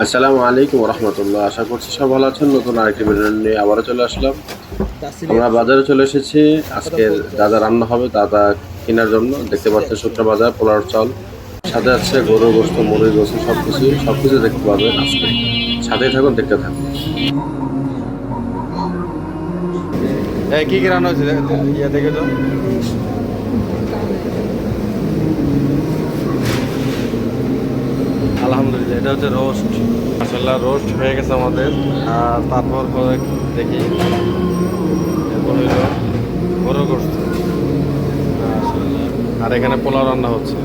আসসালামু আলাইকুম রহমতুল্লাহ আশা করছি সব ভালো আছেন। নতুন আরেকটি ভিডিও নিয়ে আবারও চলে আসলাম। আমরা বাজারে চলে এসেছি। আজকে যা রান্না হবে তা কেনার জন্য। দেখতে পাচ্ছেন শুকনো বাজার, পোলার চাল। সাথে আছে গরুর গোস্ত, মুরগির গোস্ত সব কিছু সব কিছু দেখতে পাবেন আজকে। সাথেই থাকুন, দেখতে থাকুন। কি কি রান্না দেখে তো আলহামদুলিল্লাহ এটা হচ্ছে রোস্ট মাসাল্লাহ রোস্ট হয়ে গেছে আমাদের। আর তারপর করে দেখি। এরপর গোস্ত আর এখানে পোলাও রান্না হচ্ছে।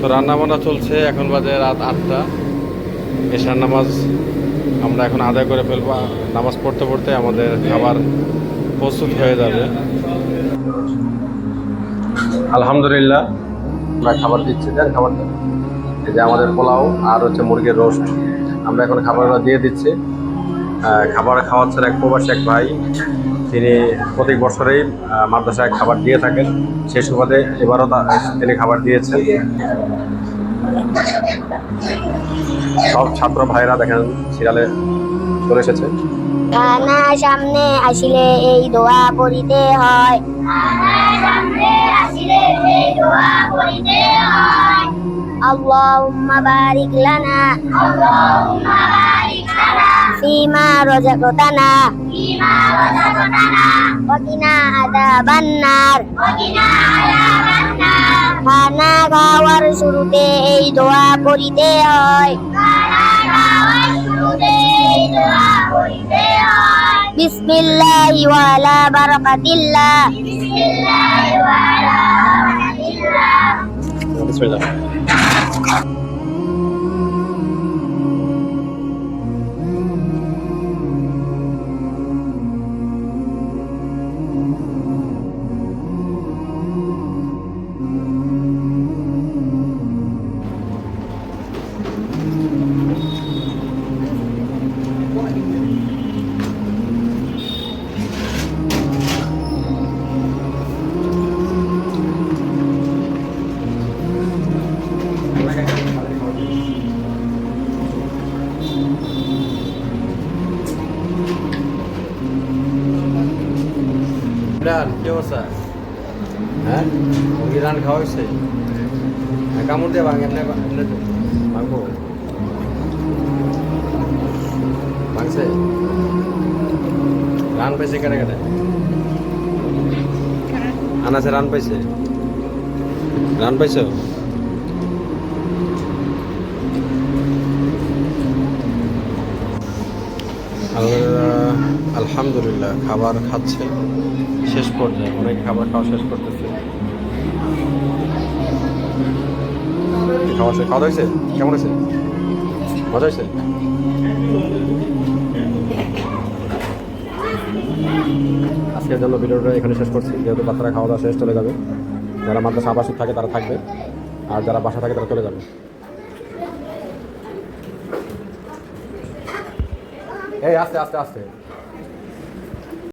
তো রান্না বান্না চলছে, এখন বাজে রাত আটটা। এশার নামাজ আমরা এখন আদায় করে ফেলব। নামাজ পড়তে পড়তে আমাদের খাবার প্রস্তুত হয়ে যাবে। আলহামদুলিল্লাহ। আমরা খাবার দিচ্ছি। খাবার দেন। এই যে আমাদের পোলাও আর হচ্ছে মুরগির রোস্ট। আমরা এখন খাবারগুলো দিয়ে দিচ্ছি। খাবার খাওয়াচ্ছেন এক প্রবাসী, এক ভাই। তিনি প্রতি বছরেই মাদ্রাসায় খাবার দিয়ে থাকেন। সেই সুবাদে এবারও তিনি খাবার দিয়েছেন। সব ছাত্র ভাইরা দেখেন সিরিয়ালে চলে এসেছে। থানার সামনে আসিলে এই দোয়া পড়িতে হয়। আল্লাহুম্মা বারিক লানা আল্লাহুম্মা বারিক লানা ওয়াকিনা আযাবান নার ওয়াকিনা আযাবান নার খানা খাওয়ার শুরুতে এই দোয়া পড়িতে হয়। খানা খাওয়ার শুরুতে এই দোয়া পড়িতে বিসমিল্লাহি ওয়ালা বারাকাতিল্লাহ। বিসমিল্লাহ। ইমরান কি অবস্থা? হ্যাঁ? মুরগি রান খাওয়া হয়েছে? হ্যাঁ, কামড় দিয়ে ভাঙ এমনি এমনি ভাঙবো? ভাঙছে? রান পাইছে কেটে কেটে আনাছে রান পাইছে? রান পাইছো? আল্লাহ। আলহামদুলিল্লাহ, খাবার খাচ্ছে। শেষ পর্যায়ে অনেক খাবার খাওয়া শেষ করতেছে। খাওয়া খাওয়া হয়েছে? কেমন হয়েছে মজা হয়েছে? আজকের জন্য ভিডিওটা এখানে শেষ করছি। যেহেতু বাচ্চারা খাওয়া দাওয়া শেষ চলে যাবে, যারা মাদ্রাসা আবাসিক থাকে তারা থাকবে, আর যারা বাসা থাকে তারা চলে যাবে। এই, আস্তে আস্তে আস্তে।